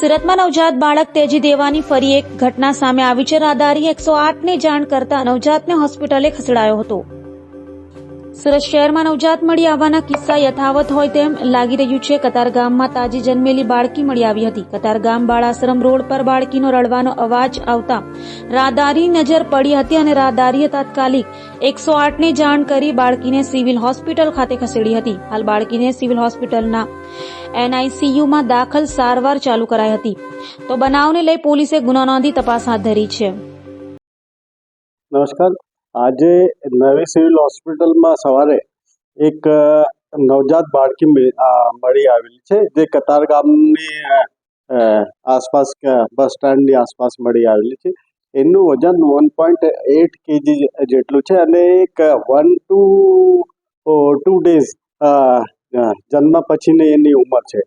સુરતમાં નવજાત બાળક તેજી દેવાની ફરી એક ઘટના સામે આવી છે. રાહદારી એકસો આઠને જાણ કરતા નવજાતને હોસ્પિટલે ખસેડાયો હતો. સુરત શહેરમાં નવજાત મળી આવવાના કિસ્સા યથાવત હોય તેમ લાગી રહ્યું છે. કતારગામમાં તાજી જન્મેલી બાળકી મળી આવી હતી. કતારગામ બાળાશ્રમ રોડ પર બાળકીનો રડવાનો અવાજ આવતા રાહદારી નજર પડી હતી અને રાહદારીએ તાત્કાલિક એકસો આઠને જાણ કરી બાળકીને સિવિલ હોસ્પિટલ ખાતે ખસેડી હતી. હાલ બાળકીને સિવિલ હોસ્પિટલના એનઆઈસીયુમાં દાખલ સારવાર ચાલુ કરાઈ હતી. તો બનાવને લઈ પોલીસે ગુનો નોંધી તપાસ હાથ ધરી છે. નમસ્કાર. આજે નવી સિવિલ હોસ્પિટલમાં સવારે એક નવજાત બાળકી મળી આવેલી છે જે કતારગામની અ, અ, આસપાસ બસ સ્ટેન્ડની આસપાસ મળી આવેલી છે. એનું વજન વન પોઈન્ટ એટ કેજી જેટલું છે અને એક વન ટુ ટુ ડેઝ જન્મ પછીની એની ઉંમર છે.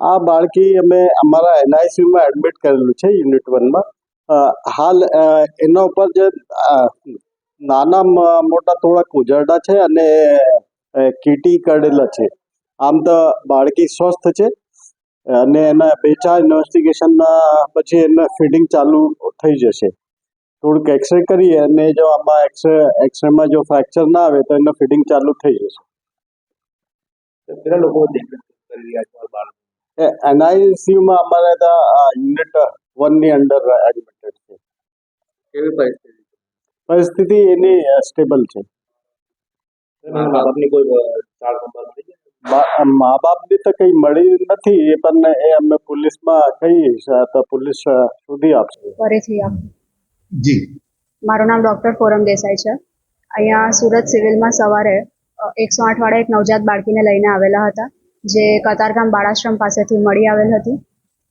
આ બાળકી અમે અમારા એનઆઈસીયુમાં એડમિટ કરેલું છે યુનિટ વનમાં. હાલ એના ઉપર જે નાના મોટા થોડાક ઉજરડા છે અને કીટી કરેલા છે. આમ તો બાળકી સ્વસ્થ છે અને એના બે ચાર ઇન્વેસ્ટિગેશનના પછી એને ફીડિંગ ચાલુ થઈ જશે. થોડુંક એક્સરે કરીએ અને જો આમાં એક્સરે એક્સરેમાં જો ફ્રેક્ચર ના આવે તો એનું ફીડિંગ ચાલુ થઈ જશે. કેટલા લોકો એનઆઈસીયુમાં અમારે ત્યાં યુનિટ વનની અંડર એડમિટેડ છે. કેવી પરિસ્થિતિ? પરિસ્થિતિ એની સ્ટેબલ છે. મા બાપની તો કંઈ મળી નથી એ પણ એ અમે પોલીસમાં કહીએ તો પોલીસ સુધી શોધી આપશે. ફરીથી આપ જી. મારું નામ ડૉક્ટર ફોરમ દેસાઈ છે. અહીંયા સુરત સિવિલમાં સવારે એકસો આઠ વાળા એક નવજાત બાળકીને લઈને આવેલા હતા જે કતારગામ બાળાશ્રમ પાસેથી મળી આવેલ હતી.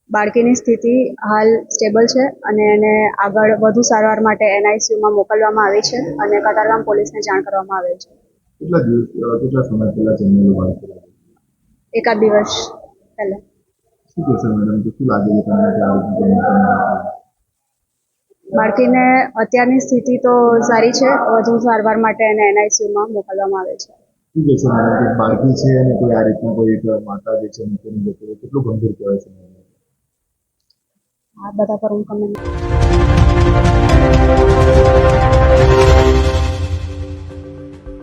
બાળકીની સ્થિતિ હાલ સ્ટેબલ છે અને એને આગળ વધુ સારવાર માટે એનઆઈસીયુમાં મોકલવામાં આવી છે અને કતારગામ પોલીસને જાણ કરવામાં આવેલ છે? એકાદ દિવસ પહેલાં? બાળકીને અત્યારની સ્થિતિ તો સારી છે વધુ સારવાર માટે એને એનઆઈસીયુમાં મોકલવામાં આવે છે શું કહેશો મેડમ કે બાળકી છે અને કોઈ આ રીતના કોઈ એક માતા જે છે મૂકીને જતું કેટલું ગંભીર કહેવાય છે? આ બધા પર હું કમેન્ટ